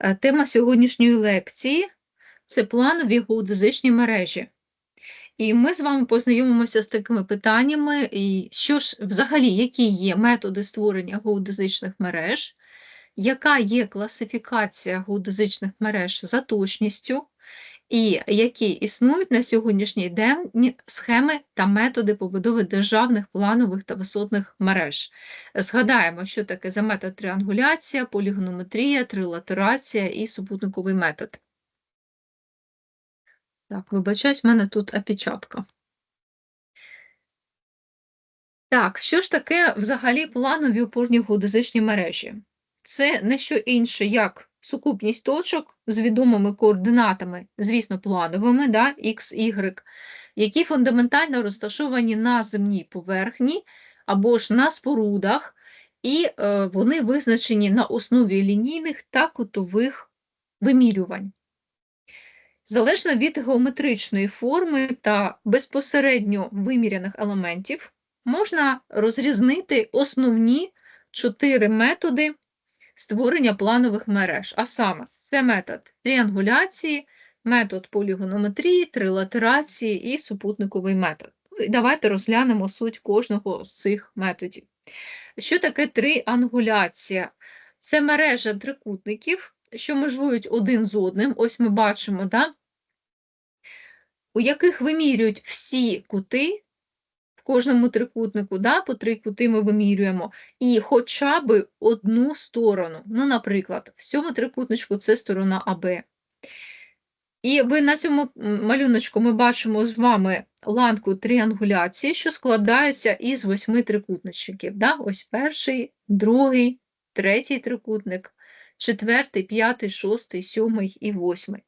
Е, Тема сьогоднішньої лекції це планові геодезичні мережі. І ми з вами познайомимося з такими питаннями, і що ж взагалі, які є методи створення геодезичних мереж, яка є класифікація геодезичних мереж за точністю, і які існують на сьогоднішній день схеми та методи побудови державних планових та висотних мереж. Згадаємо, що таке за метод тріангуляція, полігонометрія, трилатерація і супутниковий метод. Так, вибачаюсь, в мене тут опечатка. Так, що ж таке взагалі планові опорні геодезичні мережі? Це не що інше, як сукупність точок з відомими координатами, звісно, плановими, да, X, Y, які фундаментально розташовані на земній поверхні або ж на спорудах, і е, вони визначені на основі лінійних та кутових вимірювань. Залежно від геометричної форми та безпосередньо виміряних елементів, можна розрізнити основні чотири методи створення планових мереж. А саме, це метод тріангуляції, метод полігонометрії, трилатерації і супутниковий метод. Ну, Давайте розглянемо суть кожного з цих методів. Що таке тріангуляція? Це мережа трикутників, що межують один з одним. Ось ми бачимо, да? у яких вимірюють всі кути кожному трикутнику, да? по три кути ми вимірюємо, і хоча б одну сторону. Ну, наприклад, в цьому трикутничку це сторона АБ. І ви на цьому малюночку ми бачимо з вами ланку тріангуляції, що складається із восьми трикутничків. Да? Ось перший, другий, третій трикутник, четвертий, п'ятий, шостий, сьомий і восьмий.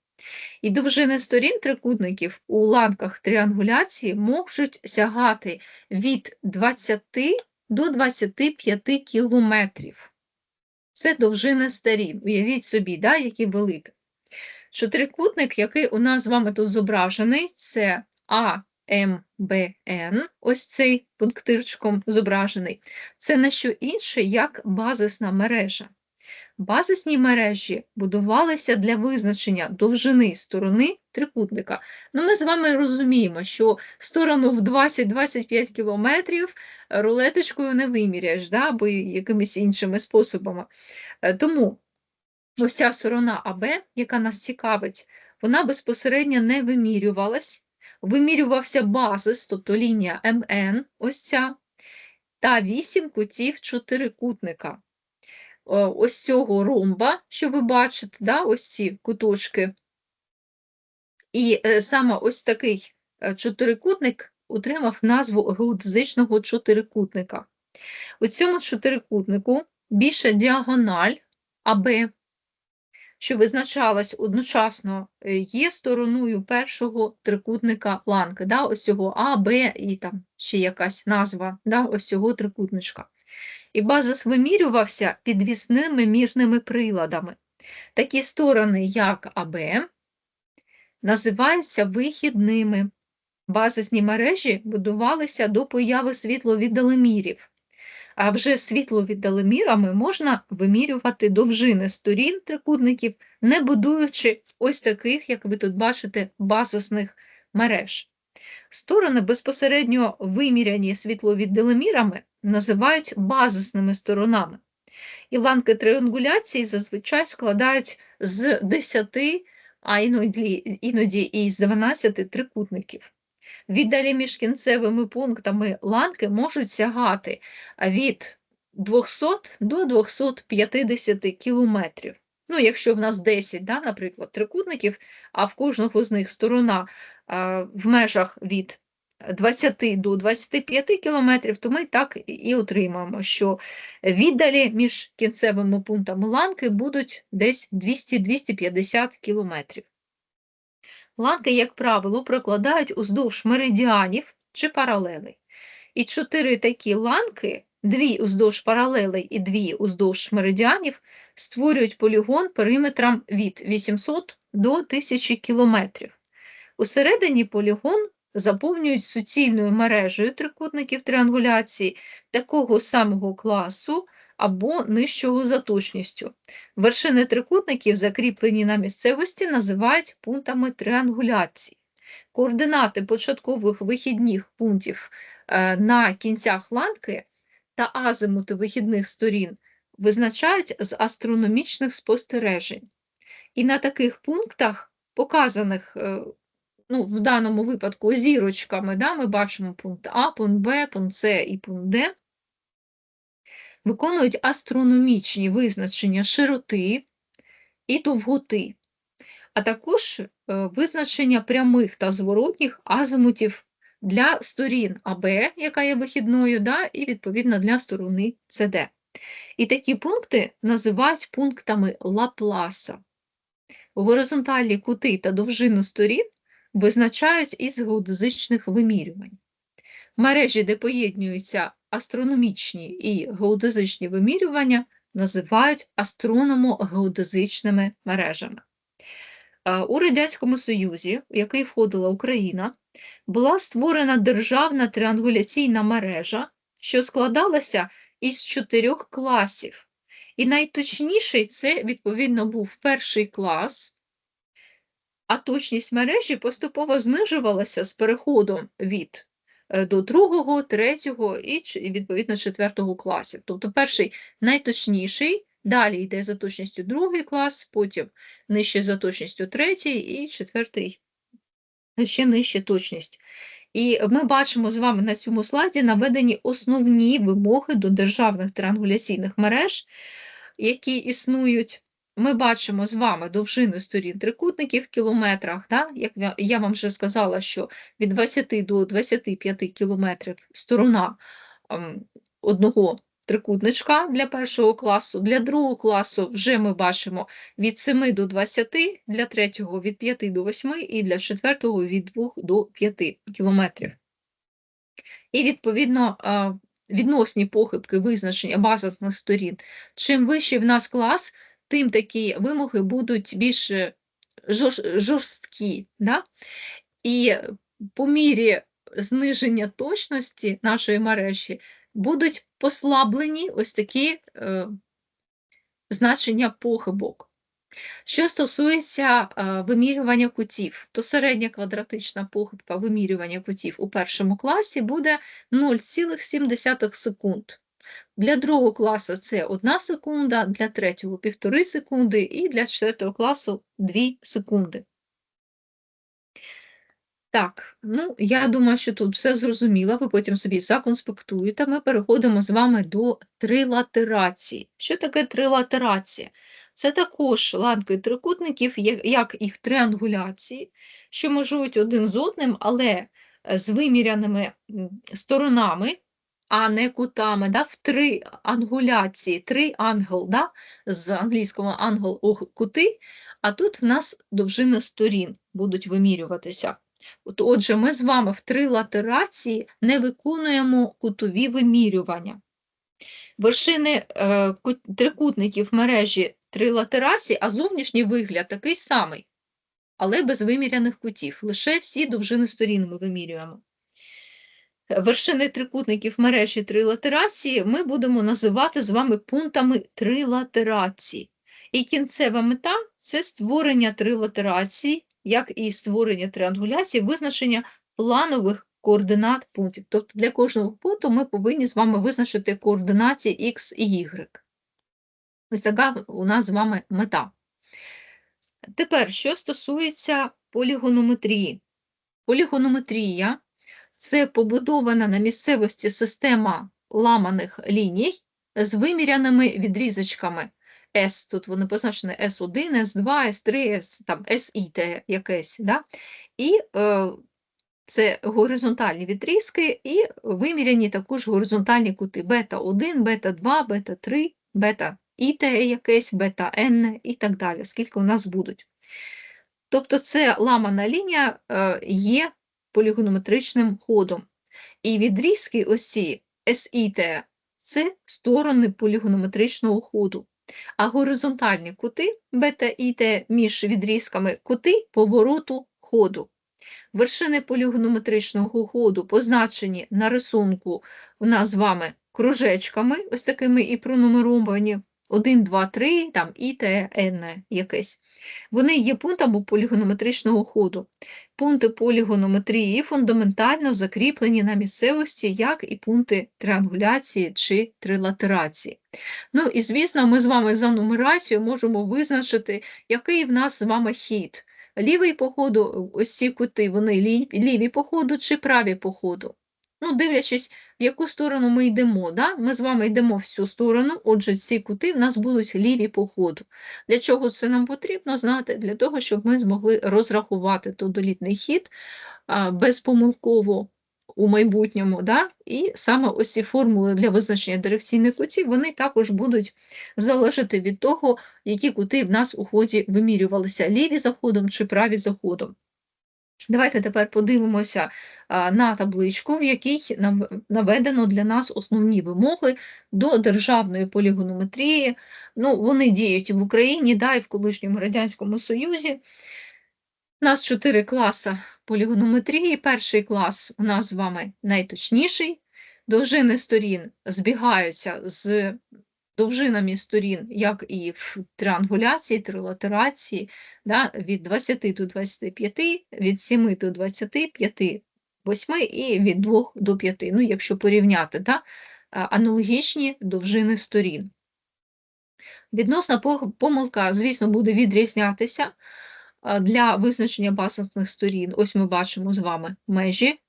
І довжини сторін трикутників у ланках тріангуляції можуть сягати від 20 до 25 кілометрів. Це довжина сторін. Уявіть собі, да, які великі. Що трикутник, який у нас з вами тут зображений, це АМБН, ось цей пунктирчиком зображений, це не що інше, як базисна мережа. Базисні мережі будувалися для визначення довжини сторони трикутника. Ну, Ми з вами розуміємо, що сторону в 20-25 кілометрів рулеточкою не виміряєш, да, або якимись іншими способами. Е, тому ось ця сторона АБ, яка нас цікавить, вона безпосередньо не вимірювалась, вимірювався базис, тобто лінія МН, ось ця, та 8 кутів чотирикутника. Е, ось цього ромба, що ви бачите, да, ось ці куточки. І е, саме ось такий е, чотирикутник отримав назву геодезичного чотирикутника. У цьому чотирикутнику більша діагональ АБ, що визначалась одночасно, є стороною першого трикутника ланки, да, ось цього А, Б і там ще якась назва да, ось цього трикутничка і базис вимірювався підвісними мірними приладами. Такі сторони, як АБ, називаються вихідними. Базисні мережі будувалися до появи світловіддалемірів, а вже світловіддалемірами можна вимірювати довжини сторін трикутників, не будуючи ось таких, як ви тут бачите, базисних мереж. Сторони безпосередньо виміряні світловіддалемірами називають базисними сторонами. І ланки триангуляції зазвичай складають з 10, а іноді, іноді і з 12 трикутників. Віддалі між кінцевими пунктами ланки можуть сягати від 200 до 250 кілометрів. Ну, якщо в нас 10, да, наприклад, трикутників, а в кожного з них сторона а, в межах від 20 до 25 кілометрів, то ми так і отримаємо, що віддалі між кінцевими пунктами ланки будуть десь 200-250 кілометрів. Ланки, як правило, прокладають уздовж меридіанів чи паралелей. І чотири такі ланки, дві уздовж паралелей і дві уздовж меридіанів, створюють полігон периметром від 800 до 1000 кілометрів. Усередині полігон заповнюють суцільною мережею трикутників тріангуляції такого самого класу, або нижчого за точністю. Вершини трикутників, закріплені на місцевості, називають пунктами триангуляції. Координати початкових вихідних пунктів е, на кінцях ланки та азимути вихідних сторін визначають з астрономічних спостережень. І на таких пунктах, показаних е, ну, в даному випадку зірочками, да, ми бачимо пункт А, пункт Б, пункт С і пункт Д, виконують астрономічні визначення широти і довготи, а також е, визначення прямих та зворотніх азимутів для сторін АБ, яка є вихідною, да, і відповідно для сторони СД. І такі пункти називають пунктами Лапласа. Горизонтальні кути та довжину сторін визначають із геодезичних вимірювань. Мережі, де поєднуються астрономічні і геодезичні вимірювання, називають астрономо-геодезичними мережами. У Радянському Союзі, в який входила Україна, була створена державна тріангуляційна мережа, що складалася із чотирьох класів. І найточніший це, відповідно, був перший клас, а точність мережі поступово знижувалася з переходом від е, до другого, третього і, відповідно, четвертого класів. Тобто перший найточніший, далі йде за точністю другий клас, потім нижче за точністю третій і четвертий ще нижче точність. І ми бачимо з вами на цьому слайді наведені основні вимоги до державних триангуляційних мереж, які існують. Ми бачимо з вами довжини сторін трикутників в кілометрах. Да? Як я вам вже сказала, що від 20 до 25 кілометрів сторона ем, одного трикутничка для першого класу, для другого класу вже ми бачимо від 7 до 20, для третього від 5 до 8 і для четвертого від 2 до 5 кілометрів. І, відповідно, е, відносні похибки визначення базисних сторін. Чим вищий в нас клас, тим такі вимоги будуть більш жорсткі. Да? І по мірі зниження точності нашої мережі будуть послаблені ось такі е, значення похибок. Що стосується е, вимірювання кутів, то середня квадратична похибка вимірювання кутів у першому класі буде 0,7 секунд. Для другого класу це 1 секунда, для третього 1,5 секунди і для четвертого класу 2 секунди. Так, ну я думаю, що тут все зрозуміло, ви потім собі законспектуєте. Ми переходимо з вами до трилатерації. Що таке трилатерація? Це також ланки трикутників, як їх триангуляції, що межують один з одним, але з виміряними сторонами, а не кутами, да, в три ангуляції, три ангел, да, з англійського ангел кути, а тут в нас довжини сторін будуть вимірюватися. От, Отже, ми з вами в трилатерації не виконуємо кутові вимірювання. Вершини е, трикутників мережі трилатерації, а зовнішній вигляд такий самий, але без виміряних кутів. Лише всі довжини сторін ми вимірюємо. Вершини трикутників мережі трилатерації ми будемо називати з вами пунктами трилатерації. І кінцева мета це створення трилатерації як і створення триангуляції, визначення планових координат пунктів. Тобто для кожного пункту ми повинні з вами визначити координації X і Y. Ось така у нас з вами мета. Тепер, що стосується полігонометрії. Полігонометрія це побудована на місцевості система ламаних ліній з виміряними відрізочками S, тут вони позначені S1, S2, S3, S, там SI якесь. Да? І е, це горизонтальні відрізки і виміряні також горизонтальні кути бета-1, бета-2, бета-3, бета ІТ якесь, бета-N і так далі, скільки у нас будуть. Тобто це ламана лінія е, є полігонометричним ходом. І відрізки ось ці SIT – це сторони полігонометричного ходу. А горизонтальні кути бета і Т між відрізками кути повороту ходу. Вершини полігонометричного ходу позначені на рисунку у нас з вами кружечками, ось такими і пронумеровані 1, 2, 3, там і Т, Н якесь. Вони є пунктами полігонометричного ходу. Пункти полігонометрії фундаментально закріплені на місцевості, як і пункти триангуляції чи трилатерації. Ну і, звісно, ми з вами за нумерацією можемо визначити, який в нас з вами хід. Лівий по ходу, ось ці кути, вони ліві по ходу чи праві по ходу. Ну, дивлячись, в яку сторону ми йдемо. Да? Ми з вами йдемо в цю сторону, отже, ці кути в нас будуть ліві по ходу. Для чого це нам потрібно знати? Для того, щоб ми змогли розрахувати тодолітний хід а, безпомилково у майбутньому. Да? І саме ось ці формули для визначення дирекційних кутів, вони також будуть залежати від того, які кути в нас у ході вимірювалися, ліві за ходом чи праві за ходом. Давайте тепер подивимося на табличку, в якій наведено для нас основні вимоги до державної полігонометрії. Ну, Вони діють в Україні, да, і в колишньому Радянському Союзі. У нас чотири класи полігонометрії. Перший клас у нас з вами найточніший. Довжини сторін збігаються з довжинами сторін, як і в триангуляції, трилатерації, да, від 20 до 25, від 7 до 25, 8 і від 2 до 5, ну, якщо порівняти да, аналогічні довжини сторін. Відносна помилка, звісно, буде відрізнятися для визначення базисних сторін. Ось ми бачимо з вами межі.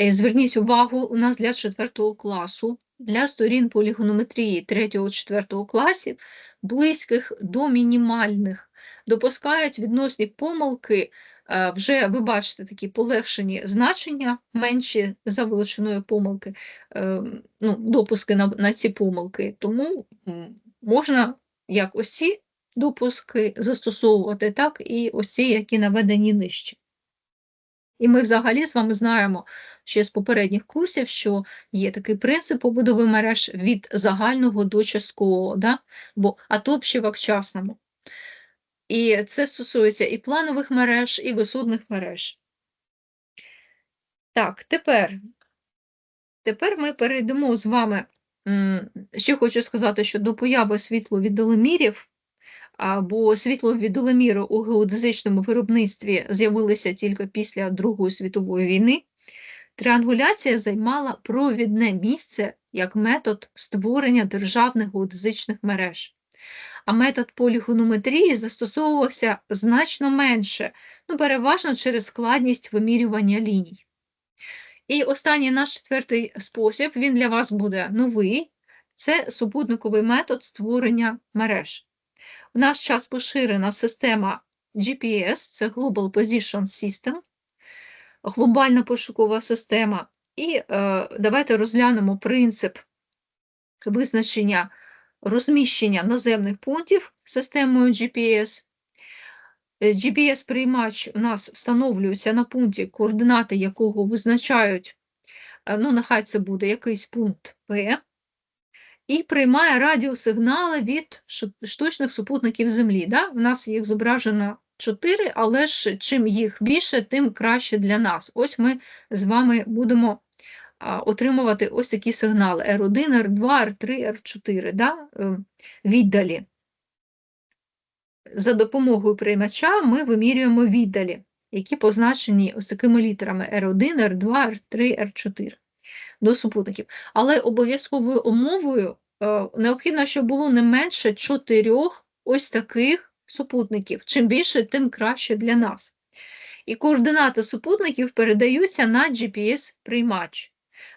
Е, зверніть увагу, у нас для 4 класу для сторін полігонометрії 3-4 класів, близьких до мінімальних, допускають відносні помилки, е, вже ви бачите такі полегшені значення, менші за величиною помилки, е, ну, допуски на, на ці помилки. Тому можна як ось допуски застосовувати, так і ось які наведені нижче. І ми взагалі з вами знаємо ще з попередніх курсів, що є такий принцип побудови мереж від загального до часткового, да? бо атопщива в частному. І це стосується і планових мереж, і висудних мереж. Так, тепер тепер ми перейдемо з вами. Ще хочу сказати, що до появи світловіддалемірів бо світловідоломіри у геодезичному виробництві з'явилися тільки після Другої світової війни. Тріангуляція займала провідне місце як метод створення державних геодезичних мереж. А метод полігонометрії застосовувався значно менше, ну, переважно через складність вимірювання ліній. І останній наш четвертий спосіб, він для вас буде новий це супутниковий метод створення мереж. В наш час поширена система GPS, це Global Position System, глобальна пошукова система. І е, давайте розглянемо принцип визначення розміщення наземних пунктів системою GPS. GPS-приймач у нас встановлюється на пункті, координати якого визначають, е, ну, нехай це буде якийсь пункт P і приймає радіосигнали від штучних супутників Землі. Да? У нас їх зображено 4, але ж чим їх більше, тим краще для нас. Ось ми з вами будемо отримувати ось такі сигнали R1, R2, R3, R4 да? Е, віддалі. За допомогою приймача ми вимірюємо віддалі, які позначені ось такими літерами R1, R2, R3, R4 до супутників. Але обов'язковою умовою е, необхідно, щоб було не менше чотирьох ось таких супутників. Чим більше, тим краще для нас. І координати супутників передаються на GPS-приймач.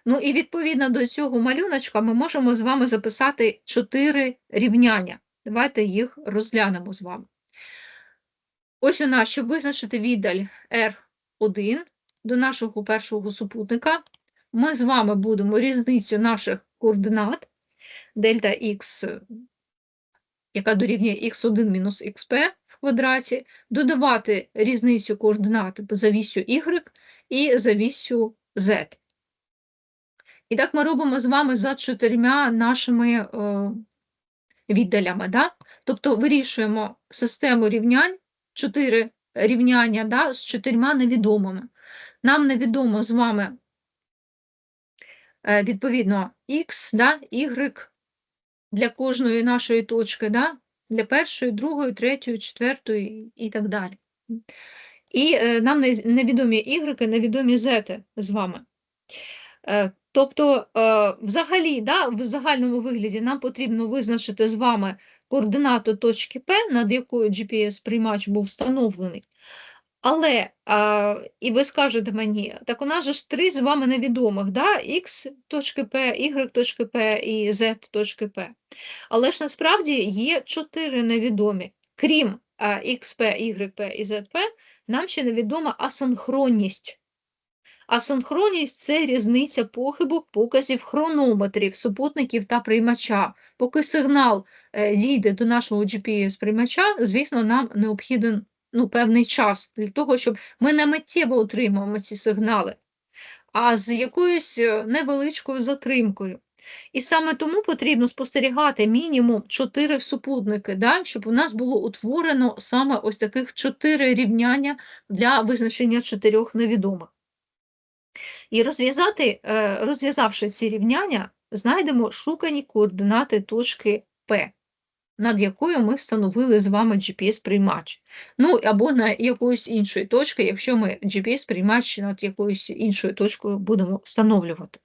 Ну і відповідно до цього малюночка ми можемо з вами записати чотири рівняння. Давайте їх розглянемо з вами. Ось у нас, щоб визначити віддаль R1 до нашого першого супутника, ми з вами будемо різницю наших координат дельта Х, яка дорівнює х1 мінус xp в квадраті, додавати різницю координат за вісю y і за вісю z. І так ми робимо з вами за чотирма нашими е, віддалями. Да? Тобто вирішуємо систему рівнянь, чотири рівняння да, з чотирма невідомими. Нам невідомо з вами відповідно X, да, Y для кожної нашої точки, да, для першої, другої, третьої, четвертої і так далі. І е, нам невідомі Y, невідомі Z з вами. Е, Тобто, е, взагалі, да, в загальному вигляді нам потрібно визначити з вами координату точки P, над якою GPS-приймач був встановлений. Але, а, і ви скажете мені, так у нас же ж три з вами невідомих, да? X точки Y точки P і Z точки P. Але ж насправді є чотири невідомі. Крім а, XP, YP і ZP, нам ще невідома асинхронність. Асинхронність – це різниця похибок показів хронометрів, супутників та приймача. Поки сигнал е, дійде до нашого GPS-приймача, звісно, нам необхіден ну, певний час для того, щоб ми не миттєво отримуємо ці сигнали, а з якоюсь е, невеличкою затримкою. І саме тому потрібно спостерігати мінімум 4 супутники, да, щоб у нас було утворено саме ось таких 4 рівняння для визначення чотирьох невідомих. І розв'язати, е, розв'язавши ці рівняння, знайдемо шукані координати точки P, над якою ми встановили з вами GPS-приймач. Ну, або на якоїсь іншої точки, якщо ми GPS-приймач над якоюсь іншою точкою будемо встановлювати.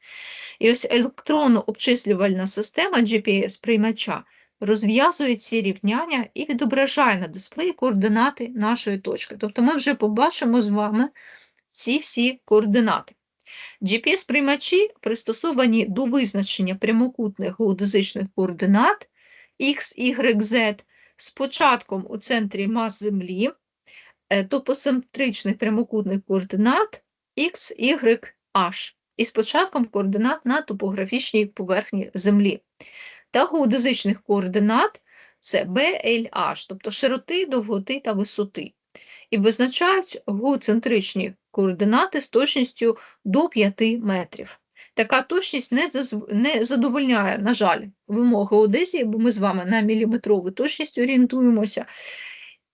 І ось електронно-обчислювальна система GPS-приймача розв'язує ці рівняння і відображає на дисплеї координати нашої точки. Тобто ми вже побачимо з вами ці всі координати. GPS-приймачі пристосовані до визначення прямокутних геодезичних координат X, Y, Z з початком у центрі мас Землі, е, топоцентричних прямокутних координат X, Y, H і з початком координат на топографічній поверхні Землі. Та геодезичних координат це B, L, H, тобто широти, довготи та висоти. І визначають геоцентричні координати з точністю до 5 метрів. Така точність не, не задовольняє, на жаль, вимог геодезії, бо ми з вами на міліметрову точність орієнтуємося.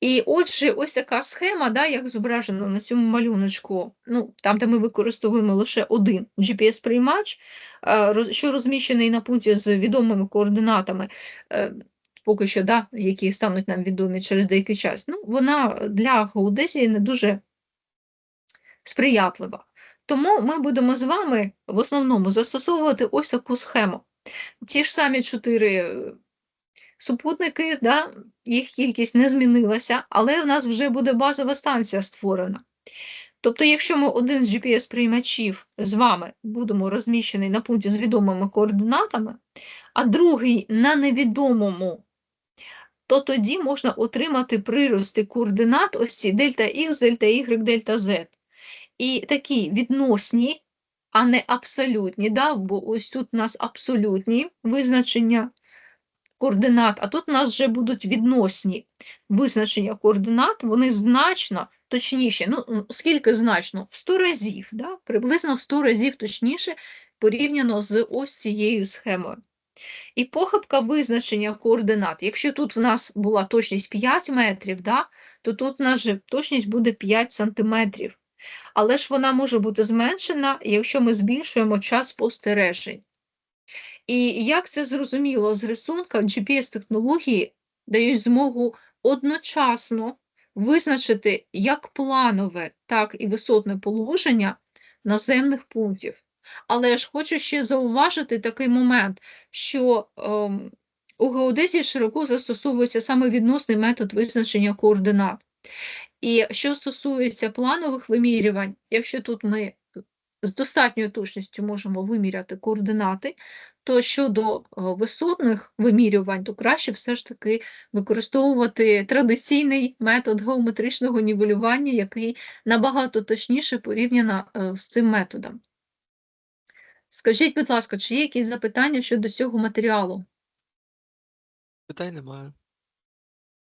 І отже, ось така схема, да, як зображено на цьому малюночку, ну, там, де ми використовуємо лише один GPS-приймач, е, що розміщений на пункті з відомими координатами, е, поки що, да, які стануть нам відомі через деякий час, ну, вона для геодезії не дуже сприятлива. Тому ми будемо з вами в основному застосовувати ось таку схему. Ті ж самі чотири е, супутники, да, їх кількість не змінилася, але в нас вже буде базова станція створена. Тобто, якщо ми один з GPS-приймачів з вами будемо розміщений на пункті з відомими координатами, а другий на невідомому, то тоді можна отримати прирости координат ось ці дельта X, дельта Y, дельта Z. І такі відносні, а не абсолютні, да? бо ось тут у нас абсолютні визначення координат, а тут у нас вже будуть відносні визначення координат, вони значно точніші. Ну, скільки значно? В 100 разів, да? приблизно в 100 разів точніше порівняно з ось цією схемою. І похибка визначення координат. Якщо тут в нас була точність 5 метрів, да, то тут у нас же точність буде 5 сантиметрів. Але ж вона може бути зменшена, якщо ми збільшуємо час спостережень. І як це зрозуміло з рисунка, GPS-технології дають змогу одночасно визначити як планове, так і висотне положення наземних пунктів. Але ж хочу ще зауважити такий момент, що ем, у геодезії широко застосовується саме відносний метод визначення координат. І що стосується планових вимірювань, якщо тут ми з достатньою точністю можемо виміряти координати, то щодо е, висотних вимірювань, то краще все ж таки використовувати традиційний метод геометричного нівелювання, який набагато точніше порівняно е, з цим методом. Скажіть, будь ласка, чи є якісь запитання щодо цього матеріалу? Питань немає.